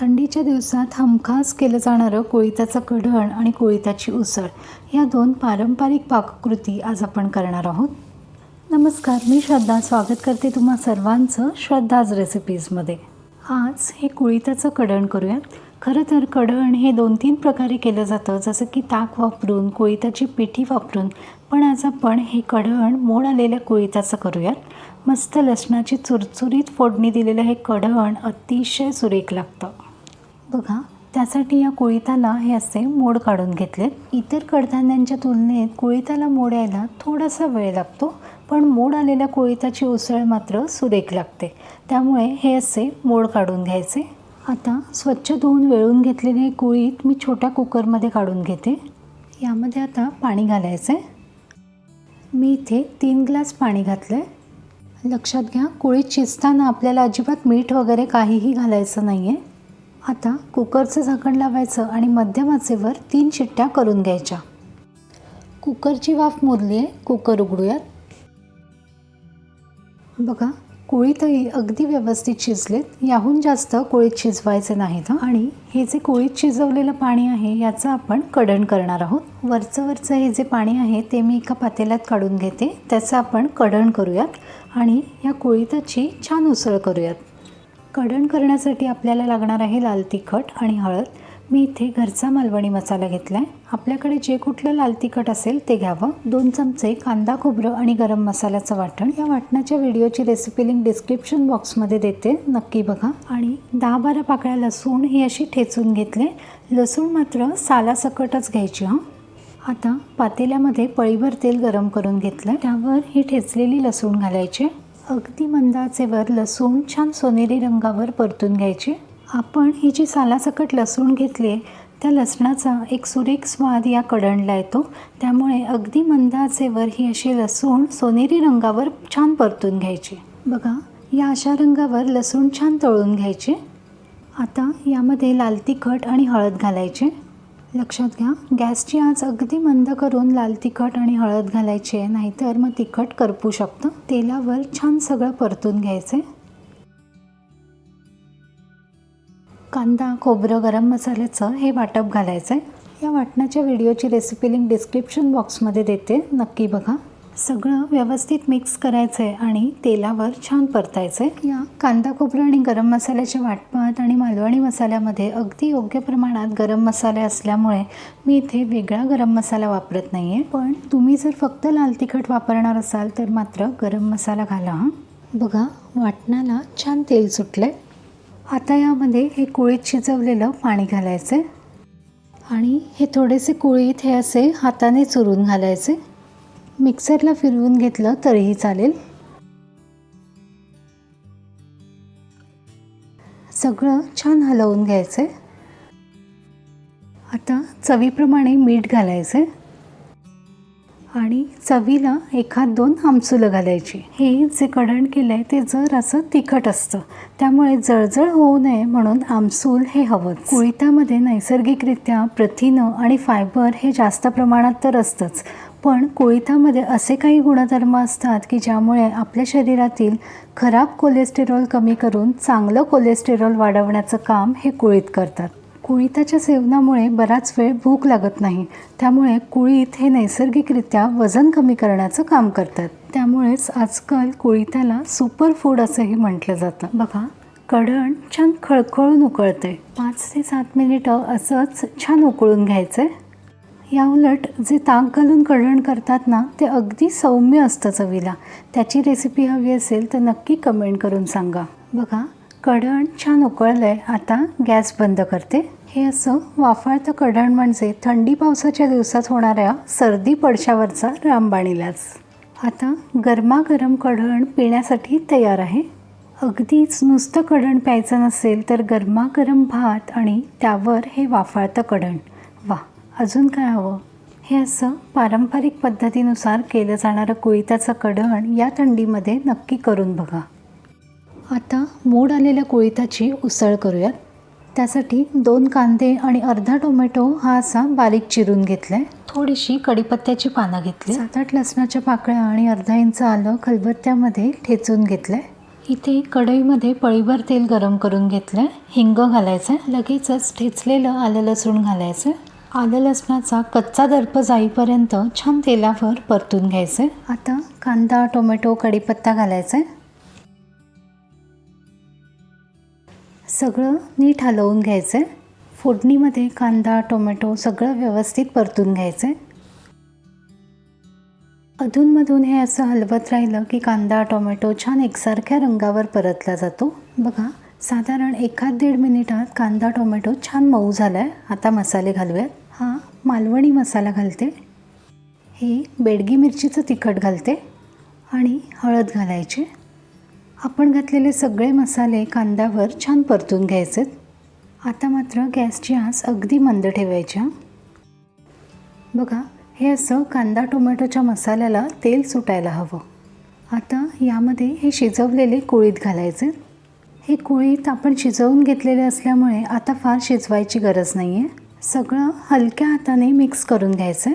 थंडीच्या दिवसात हमखास केलं जाणारं कोळिताचं कढण आणि कोळिताची उसळ या दोन पारंपरिक पाककृती आज आपण करणार आहोत. नमस्कार मी श्रद्धा. स्वागत करते तुम्हा सर्वांचं श्रद्धाज रेसिपीजमध्ये आज हे कोळिताचं कढण करूयात. खरं तर कढण हे दोन तीन प्रकारे केलं जातं. जसं की ताक वापरून कोळिताची पिठी वापरून पण आज आपण हे कढण मोड आलेल्या कोळिताचं करूयात. मस्त लसणाची चुरचुरीत फोडणी दिलेलं हे कढण अतिशय सुरेख लागतं. बघा त्यासाठी या कोळीताला हे असे मोड काढून घेतले. इतर कडधान्यांच्या तुलनेत कोळीताला मोड यायला थोडासा वेळ लागतो पण मोड आलेल्या कोळीताची उसळ मात्र सुरेख लागते. त्यामुळे हे असे मोड काढून घ्यायचे. आता स्वच्छ धुवून वेळून घेतलेले हे कोळीत मी छोट्या कुकरमध्ये काढून घेते. यामध्ये आता पाणी घालायचं. आहे मी इथे तीन ग्लास पाणी घातलं आहे लक्षात घ्या कोळीत शिजताना आपल्याला अजिबात मीठ वगैरे काहीही घालायचं नाही आहे आता कुकरचं झाकण लावायचं आणि मध्यम आचेवर तीन शिट्ट्या करून घ्यायच्या. कुकरची वाफ मुरली आहे कुकर उघडूयात. बघा कोळीतही अगदी व्यवस्थित शिजलेत याहून जास्त कोळीत शिजवायचे नाहीत आणि हे जे कोळीत शिजवलेलं पाणी आहे याचं आपण कडण करणार आहोत. वरचं वरचं हे जे पाणी आहे ते मी एका पातेल्यात काढून घेते. त्याचं आपण कडण करूयात आणि या कोळीताची छान उसळ करूयात. कढण करण्यासाठी आपल्याला लागणार आहे लाल तिखट आणि हळद. मी इथे घरचा मालवणी मसाला घेतला आहे आपल्याकडे जे कुठलं लाल तिखट असेल ते घ्यावं. दोन चमचे कांदा खोबरं आणि गरम मसाल्याचं वाटण. या वाटणाच्या व्हिडिओची रेसिपी लिंक डिस्क्रिप्शन बॉक्समध्ये देते. नक्की बघा. आणि दहा बारा पाकळ्या लसूण ही अशी ठेचून घेतले. लसूण मात्र सालासकटच घ्यायची हां. आता पातेल्यामध्ये पळीभर तेल गरम करून घेतलं. त्यावर ही ठेचलेली लसूण घालायची. अगदी मंदाचेवर लसूण छान सोनेरी रंगावर परतून घ्यायची. आपण ही जी सालासकट लसूण घेतली आहे त्या लसणाचा एक सुरेख स्वाद या कडणला येतो. त्यामुळे अगदी मंदाचेवर ही अशी लसूण सोनेरी रंगावर छान परतून घ्यायची. बघा या अशा रंगावर लसूण छान तळून घ्यायचे. आता यामध्ये लाल तिखट आणि हळद घालायचे. लक्षात घ्या. गॅसची आच अगदी मंद करून लाल तिखट आणि हळद घालायची आहे नाहीतर मग तिखट करपू शकतं. तेलावर छान सगळं परतून घ्यायचं. कांदा खोबरं गरम मसाल्याचं हे वाटप घालायचं आहे या वाटणाच्या व्हिडिओची रेसिपी लिंक डिस्क्रिप्शन बॉक्समध्ये देते. नक्की बघा. सगळं व्यवस्थित मिक्स करायचं आहे आणि तेलावर छान परतायचं आहे या कांदा खोबरं आणि गरम मसाल्याच्या वाटपात आणि मालवणी मसाल्यामध्ये अगदी योग्य प्रमाणात गरम मसाले असल्यामुळे मी इथे वेगळा गरम मसाला वापरत नाही आहे पण तुम्ही जर फक्त लाल तिखट वापरणार असाल तर मात्र गरम मसाला घाला बघा वाटणाला छान तेल सुटलं आता यामध्ये हे कुळीत शिजवलेलं पाणी घालायचं आणि हे थोडेसे कुळीत हे असे हाताने चुरून घालायचे. मिक्सरला फिरवून घेतलं तरीही चालेल. सगळं छान हलवून घ्यायचं आता चवीप्रमाणे मीठ घालायचं आणि चवीला एखाद दोन आमसुलं घालायची. हे जे कढण केलं आहे ते जर असं तिखट असतं त्यामुळे जळजळ होऊ नये म्हणून आमसूल हे हवं कुळितामध्ये नैसर्गिकरित्या प्रथिनं आणि फायबर हे जास्त प्रमाणात तर असतंच पण कोळितामध्ये असे काही गुणधर्म असतात की ज्यामुळे आपल्या शरीरातील खराब कोलेस्टेरॉल कमी करून चांगलं कोलेस्टेरॉल वाढवण्याचं काम हे कुळीत करतात. कुळीताच्या सेवनामुळे बराच वेळ भूक लागत नाही. त्यामुळे कुळीत हे नैसर्गिकरित्या वजन कमी करण्याचं काम करतात. त्यामुळेच आजकाल कुळीताला सुपर फूड असंही म्हटलं जातं. बघा कढण छान खळखळून उकळते पाच ते सात मिनिटं असंच छान उकळून घ्यायचं याउलट या उलट जे ताक घालून कढण करतात ना ते अगदी सौम्य असतं चवीला. त्याची रेसिपी हवी असेल तर नक्की कमेंट करून सांगा. बघा कढण छान उकळलं आहे आता गॅस बंद करते. हे असं वाफाळतं कढण म्हणजे थंडी पावसाच्या दिवसात होणाऱ्या सर्दी पडशावरचा रामबाण इलाज आता गरमागरम कढण पिण्यासाठी तयार आहे. अगदीच नुसतं कढण प्यायचं नसेल तर गरमागरम भात आणि त्यावर हे वाफाळतं कढण. वा अजून काय हवं? हे असं पारंपरिक पद्धतीनुसार केलं जाणारं कुळिताचं कढण या थंडीमध्ये नक्की करून बघा. आता मोड आलेल्या कुळिताची उसळ करूयात. त्यासाठी दोन कांदे आणि अर्धा टोमॅटो हा असा बारीक चिरून घेतला आहे थोडीशी कडीपत्त्याची पानं घेतली. सात आठ लसणाच्या पाकळ्या आणि अर्धा इंच आलं खलबत्त्यामध्ये ठेचून घेतलं आहे इथे कढईमध्ये पळीभर तेल गरम करून घेतलं हिंग घालायचं लगेचच ठेचलेलं आलं लसूण घालायचं. आलं लसणाचा कच्चा दर्प जाईपर्यंत छान तेलावर परतून घ्यायचं. आता कांदा टोमॅटो कढीपत्ता घालायचा. सगळं नीट हलवून घ्यायचं. फोडणीमध्ये कांदा टोमॅटो सगळं व्यवस्थित परतून घ्यायचं. अधूनमधून हे असं हलवत राहिलं की कांदा टोमॅटो छान एकसारख्या रंगावर परतला जातो. बघा साधारण एखाद दीड मिनिटात कांदा टोमॅटो छान मऊ झाला आहे आता मसाले घालूयात. हा मालवणी मसाला घालते. हे बेडगी मिरचीचं तिखट घालते आणि हळद घालायची. आपण घातलेले सगळे मसाले कांद्यावर छान परतून घ्यायचेत आता मात्र गॅसची आस अगदी मंद ठेवायच्या बघा हे असं कांदा टोमॅटोच्या मसाल्याला तेल सुटायला हवं. आता यामध्ये हे शिजवलेले कुळीत घालायचे. हे कुळीत आपण शिजवून घेतलेले असल्यामुळे आता फार शिजवायची गरज नाही आहे सगळं हलक्या हाताने मिक्स करून घ्यायचं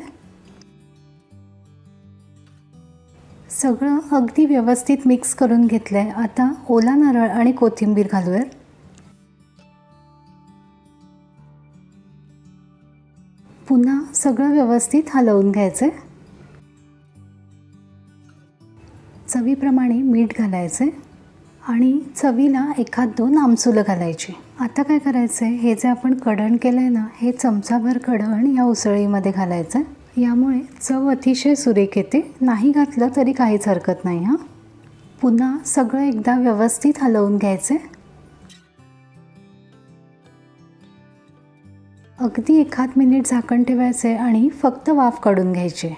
सगळं अगदी व्यवस्थित मिक्स करून घेतलं आहे आता ओला नारळ आणि कोथिंबीर घालूयात. पुन्हा सगळं व्यवस्थित हलवून घ्यायचं चवीप्रमाणे मीठ घालायचं आणि चवीला एखाद दोन आमसुलं घालायची. आता काय करायचं आहे हे जे आपण कडण केलं आहे ना हे चमचाभर कडण या उसळीमध्ये घालायचं आहे यामुळे चव अतिशय सुरेख येते. नाही घातलं तरी काहीच हरकत नाही हां. पुन्हा सगळं एकदा व्यवस्थित हलवून घ्यायचं अगदी एखाद मिनिट झाकण ठेवायचे आणि फक्त वाफ काढून घ्यायची.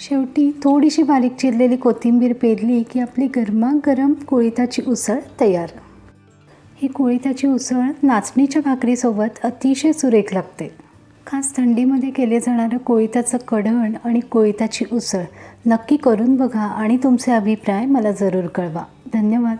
शेवटी थोडीशी बारीक चिरलेली कोथिंबीर पेरली की आपली गरमागरम कोळिताची उसळ तयार. ही कोळिताची उसळ नाचणीच्या भाकरीसोबत अतिशय सुरेख लागते. खास थंडीमध्ये केले जाणारं कोळिताचं कढण आणि कोळिताची उसळ नक्की करून बघा आणि तुमचे अभिप्राय मला जरूर कळवा. धन्यवाद.